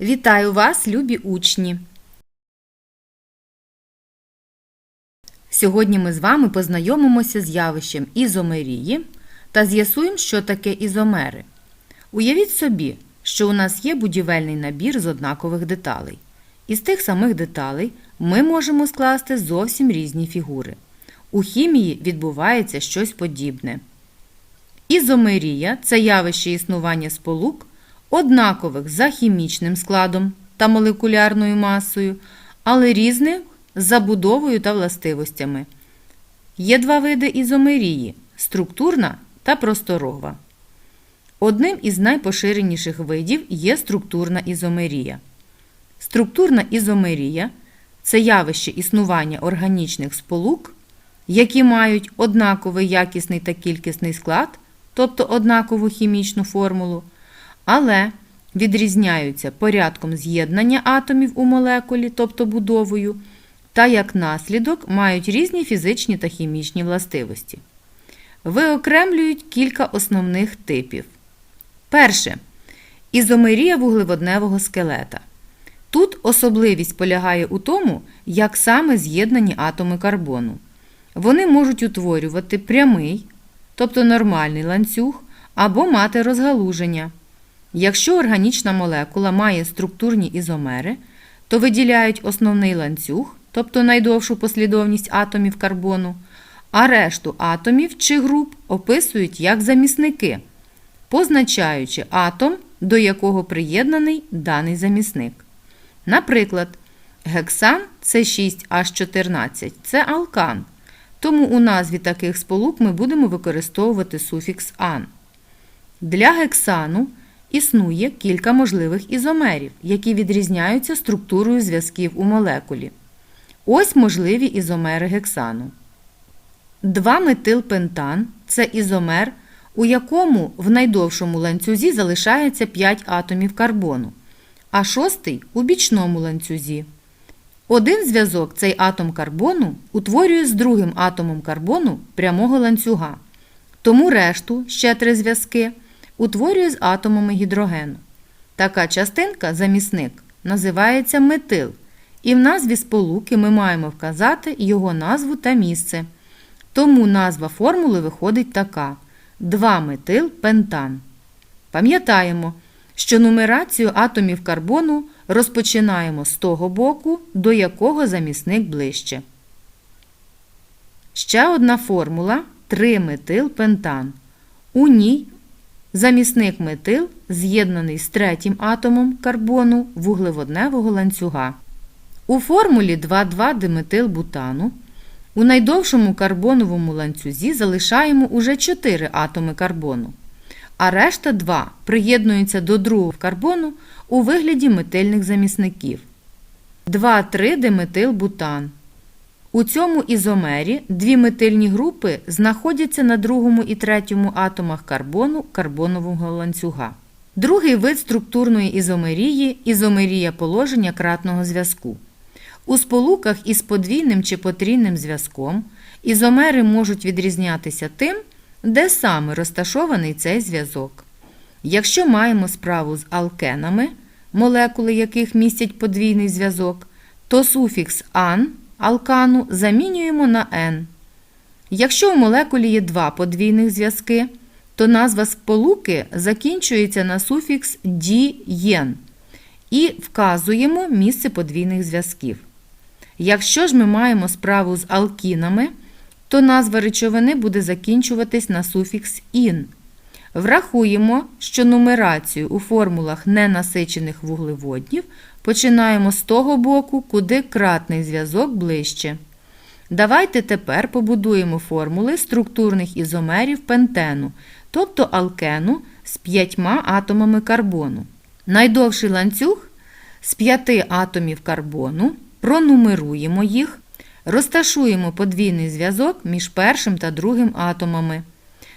Вітаю вас, любі учні! Сьогодні ми з вами познайомимося з явищем ізомерії та з'ясуємо, що таке ізомери. Уявіть собі, що у нас є будівельний набір з однакових деталей. Із тих самих деталей ми можемо скласти зовсім різні фігури. У хімії відбувається щось подібне. Ізомерія це явище існування сполук, однакових за хімічним складом та молекулярною масою, але різних з забудовою та властивостями. Є два види ізомерії структурна та просторова. Одним із найпоширеніших видів є структурна ізомерія. Структурна ізомерія це явище існування органічних сполук, які мають однаковий якісний та кількісний склад, тобто однакову хімічну формулу, але відрізняються порядком з'єднання атомів у молекулі, тобто будовою, та як наслідок мають різні фізичні та хімічні властивості. Виокремлюють кілька основних типів. Перше. Ізомерія вуглеводневого скелета. Тут особливість полягає у тому, як саме з'єднані атоми карбону. Вони можуть утворювати прямий, тобто нормальний ланцюг, або мати розгалуження. Якщо органічна молекула має структурні ізомери, то виділяють основний ланцюг, тобто найдовшу послідовність атомів карбону, а решту атомів чи груп описують як замісники, позначаючи атом, до якого приєднаний даний замісник. Наприклад, гексан С6H14 це алкан, тому у назві таких сполук ми будемо використовувати суфікс ан. Для гексану існує кілька можливих ізомерів, які відрізняються структурою зв'язків у молекулі. Ось можливі ізомери гексану. 2-метилпентан це ізомер, у якому в найдовшому ланцюзі залишається 5 атомів карбону, а шостий у бічному ланцюзі. Один зв'язок цей атом карбону утворює з другим атомом карбону прямого ланцюга. Тому решту ще три зв'язки утворює з атомами гідрогену. Така частинка, замісник, називається метил, і в назві сполуки ми маємо вказати його назву та місце. Тому назва формули виходить така: 2-метил-пентан. Пам'ятаємо, що нумерацію атомів карбону розпочинаємо з того боку, до якого замісник ближче. Ще одна формула 3-метил-пентан. У ній замісник метил з'єднаний з третім атомом карбону вуглеводневого ланцюга. У формулі 2,2-диметилбутану у найдовшому карбоновому ланцюзі залишаємо уже 4 атоми карбону, а решта 2 приєднуються до другого карбону у вигляді метильних замісників. 2,3-диметилбутан. У цьому ізомері дві метильні групи знаходяться на другому і третьому атомах карбону карбонового ланцюга. Другий вид структурної ізомерії ізомерія положення кратного зв'язку. У сполуках із подвійним чи потрійним зв'язком ізомери можуть відрізнятися тим, де саме розташований цей зв'язок. Якщо маємо справу з алкенами, молекули яких містять подвійний зв'язок, то суфікс ан алкану замінюємо на «н». Якщо в молекулі є два подвійних зв'язки, то назва сполуки закінчується на суфікс «ді-єн» і вказуємо місце подвійних зв'язків. Якщо ж ми маємо справу з алкінами, то назва речовини буде закінчуватись на суфікс «ін». Врахуємо, що нумерацію у формулах ненасичених вуглеводнів починаємо з того боку, куди кратний зв'язок ближче. Давайте тепер побудуємо формули структурних ізомерів пентену, тобто алкену з п'ятьма атомами карбону. Найдовший ланцюг з п'яти атомів карбону, пронумеруємо їх, розташуємо подвійний зв'язок між першим та другим атомами.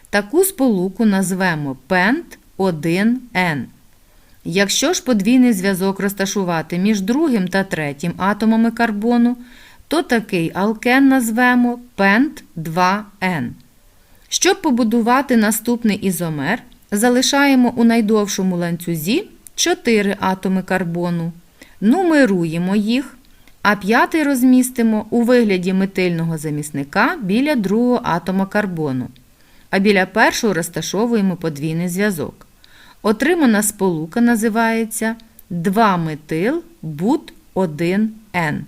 Таку сполуку назвемо пент 1Н. Якщо ж подвійний зв'язок розташувати між другим та третім атомами карбону, то такий алкен назвемо пент 2Н. Щоб побудувати наступний ізомер, залишаємо у найдовшому ланцюзі 4 атоми карбону. Нумеруємо їх, а п'ятий розмістимо у вигляді метильного замісника біля другого атома карбону. А біля першого розташовуємо подвійний зв'язок. Отримана сполука називається 2-метил бут 1Н.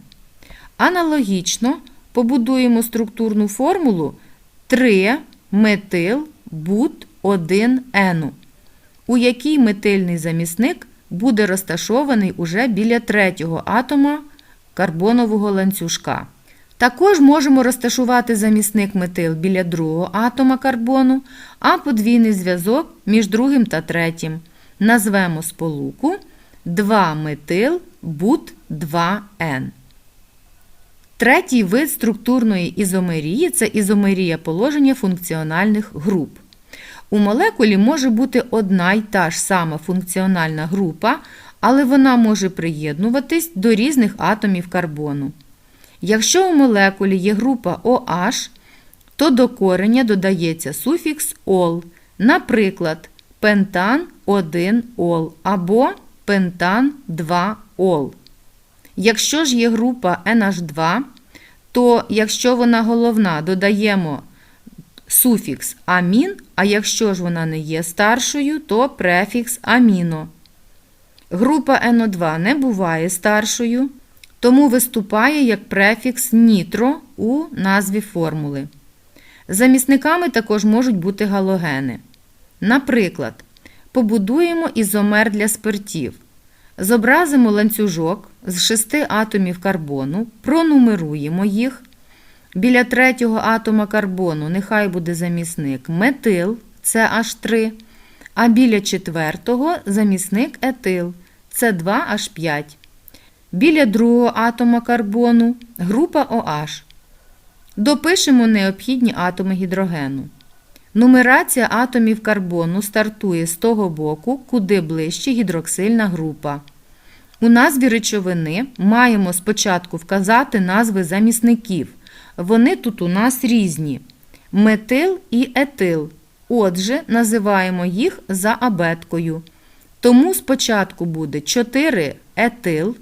Аналогічно побудуємо структурну формулу 3-метил бут 1Н, у якій метильний замісник буде розташований уже біля третього атома карбонового ланцюжка. Також можемо розташувати замісник метил біля другого атома карбону, а подвійний зв'язок між другим та третім. Назвемо сполуку 2-метил бут 2Н. Третій вид структурної ізомерії це ізомерія положення функціональних груп. У молекулі може бути одна й та ж сама функціональна група, але вона може приєднуватись до різних атомів карбону. Якщо у молекулі є група OH, то до кореня додається суфікс ол, наприклад, пентан 1 ол або пентан 2 ол. Якщо ж є група NH2, то якщо вона головна, додаємо суфікс амін, а якщо ж вона не є старшою, то префікс аміно. Група NO2 не буває старшою, тому виступає як префікс нітро у назві формули. Замісниками також можуть бути галогени. Наприклад, побудуємо ізомер для спиртів. Зобразимо ланцюжок з шести атомів карбону, пронумеруємо їх. Біля третього атома карбону нехай буде замісник метил CH3, а біля четвертого замісник етил С2H5. Біля другого атома карбону група OH. Допишемо необхідні атоми гідрогену. Нумерація атомів карбону стартує з того боку, куди ближче гідроксильна група. У назві речовини маємо спочатку вказати назви замісників. Вони тут у нас різні: метил і етил. Отже, називаємо їх за абеткою. Тому спочатку буде 4 етил,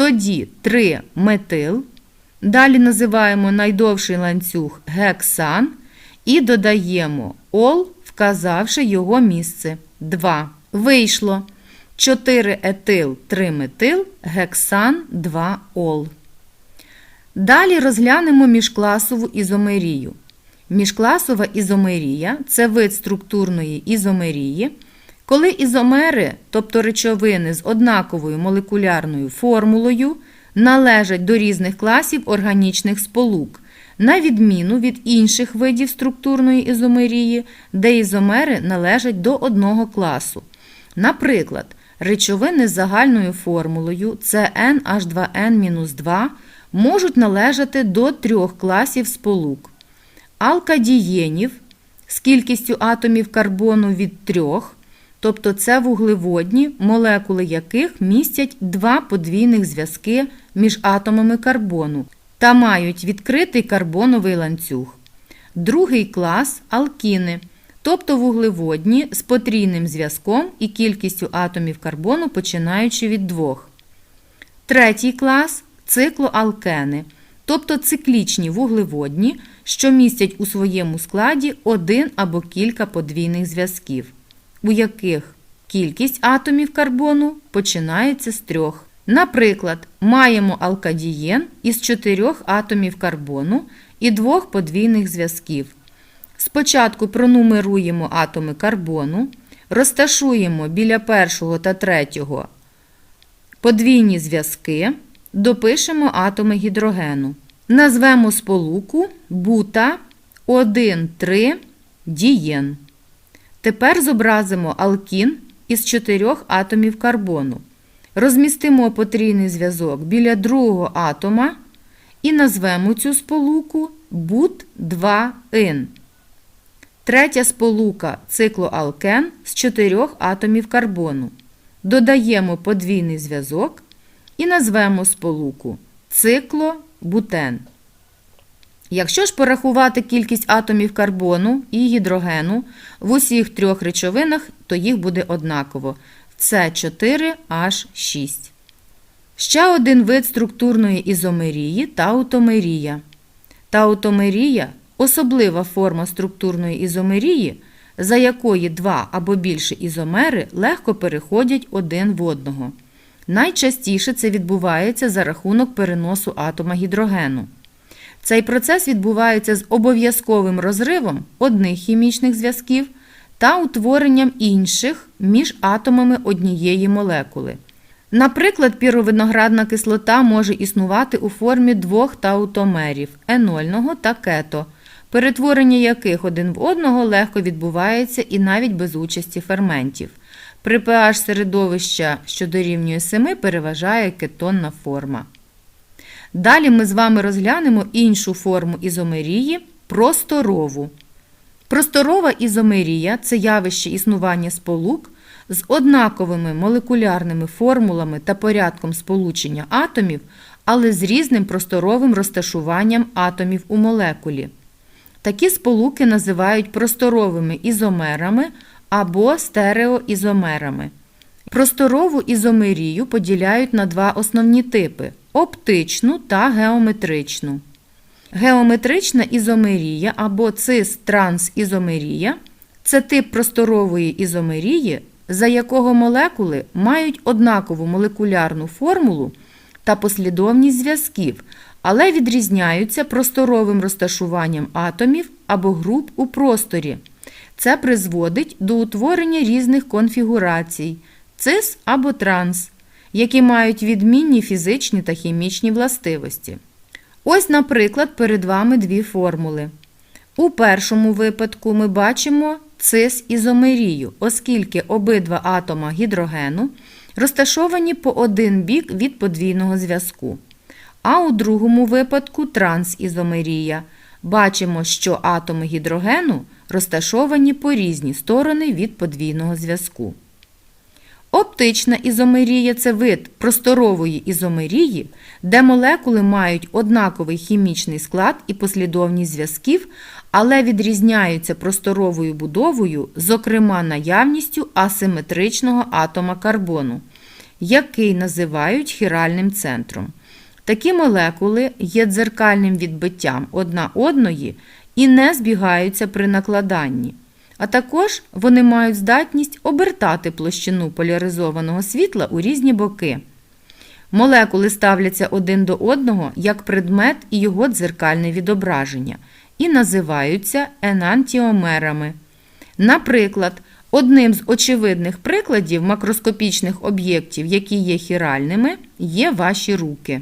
тоді 3 метил. Далі називаємо найдовший ланцюг гексан і додаємо ол, вказавши його місце 2. Вийшло 4 етил, 3 метил, гексан 2 ол. Далі розглянемо міжкласову ізомерію. Міжкласова ізомерія це вид структурної ізомерії, коли ізомери, тобто речовини з однаковою молекулярною формулою, належать до різних класів органічних сполук, на відміну від інших видів структурної ізомерії, де ізомери належать до одного класу. Наприклад, речовини з загальною формулою CnH2n-2 можуть належати до трьох класів сполук. Алкадієнів з кількістю атомів карбону від трьох, тобто це вуглеводні, молекули яких містять два подвійних зв'язки між атомами карбону та мають відкритий карбоновий ланцюг. Другий клас алкіни, тобто вуглеводні з потрійним зв'язком і кількістю атомів карбону починаючи від двох. Третій клас циклоалкени, тобто циклічні вуглеводні, що містять у своєму складі один або кілька подвійних зв'язків, у яких кількість атомів карбону починається з трьох. Наприклад, маємо алкадієн із чотирьох атомів карбону і двох подвійних зв'язків. Спочатку пронумеруємо атоми карбону, розташуємо біля першого та третього подвійні зв'язки, допишемо атоми гідрогену. Назвемо сполуку бута 1,3 дієн. Тепер зобразимо алкін із чотирьох атомів карбону. Розмістимо потрійний зв'язок біля другого атома і назвемо цю сполуку бут-2-ин. Третя сполука циклоалкен з чотирьох атомів карбону. Додаємо подвійний зв'язок і назвемо сполуку циклобутен. Якщо ж порахувати кількість атомів карбону і гідрогену в усіх трьох речовинах, то їх буде однаково. С4H6. Ще один вид структурної ізомерії таутомерія. Таутомерія особлива форма структурної ізомерії, за якої два або більше ізомери легко переходять один в одного. Найчастіше це відбувається за рахунок переносу атома гідрогену. Цей процес відбувається з обов'язковим розривом одних хімічних зв'язків та утворенням інших між атомами однієї молекули. Наприклад, піровиноградна кислота може існувати у формі двох таутомерів енольного та кето, перетворення яких один в одного легко відбувається і навіть без участі ферментів. При pH середовища, що дорівнює 7, переважає кетонна форма. Далі ми з вами розглянемо іншу форму ізомерії просторову. Просторова ізомерія це явище існування сполук з однаковими молекулярними формулами та порядком сполучення атомів, але з різним просторовим розташуванням атомів у молекулі. Такі сполуки називають просторовими ізомерами або стереоізомерами. Просторову ізомерію поділяють на два основні типи оптичну та геометричну. Геометрична ізомерія або цис-трансізомерія це тип просторової ізомерії, за якого молекули мають однакову молекулярну формулу та послідовність зв'язків, але відрізняються просторовим розташуванням атомів або груп у просторі. Це призводить до утворення різних конфігурацій цис або транс, які мають відмінні фізичні та хімічні властивості. Ось, наприклад, перед вами дві формули. У першому випадку ми бачимо цис-ізомерію, оскільки обидва атома гідрогену розташовані по один бік від подвійного зв'язку. А у другому випадку трансізомерія. Бачимо, що атоми гідрогену розташовані по різні сторони від подвійного зв'язку. Оптична ізомерія це вид просторової ізомерії, де молекули мають однаковий хімічний склад і послідовність зв'язків, але відрізняються просторовою будовою, зокрема наявністю асиметричного атома карбону, який називають хіральним центром. Такі молекули є дзеркальним відбиттям одна одної і не збігаються при накладанні. А також вони мають здатність обертати площину поляризованого світла у різні боки. Молекули ставляться один до одного як предмет і його дзеркальне відображення і називаються енантіомерами. Наприклад, одним з очевидних прикладів макроскопічних об'єктів, які є хіральними, є ваші руки.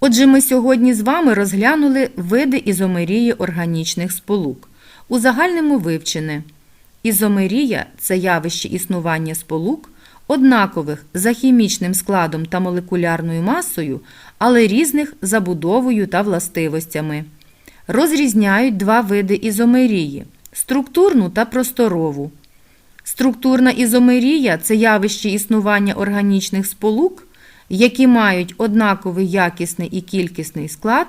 Отже, ми сьогодні з вами розглянули види ізомерії органічних сполук. У загальному вивчене. Ізомерія це явище існування сполук, однакових за хімічним складом та молекулярною масою, але різних забудовою та властивостями. Розрізняють два види ізомерії структурну та просторову. Структурна ізомерія це явище існування органічних сполук, які мають однаковий якісний і кількісний склад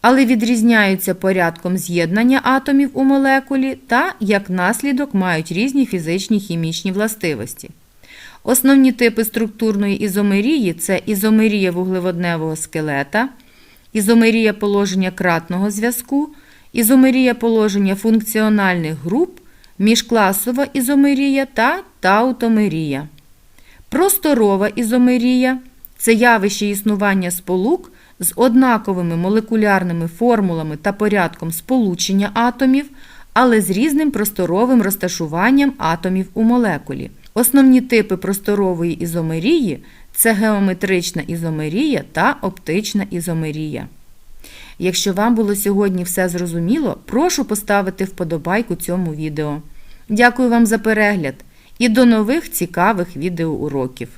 але відрізняються порядком з'єднання атомів у молекулі та, як наслідок, мають різні фізичні хімічні властивості. Основні типи структурної ізомерії це ізомерія вуглеводневого скелета, ізомерія положення кратного зв'язку, ізомерія положення функціональних груп, міжкласова ізомерія та таутомерія. Просторова ізомерія це явище існування сполук з однаковими молекулярними формулами та порядком сполучення атомів, але з різним просторовим розташуванням атомів у молекулі. Основні типи просторової ізомерії це геометрична ізомерія та оптична ізомерія. Якщо вам було сьогодні все зрозуміло, прошу поставити вподобайку цьому відео. Дякую вам за перегляд і до нових цікавих відеоуроків!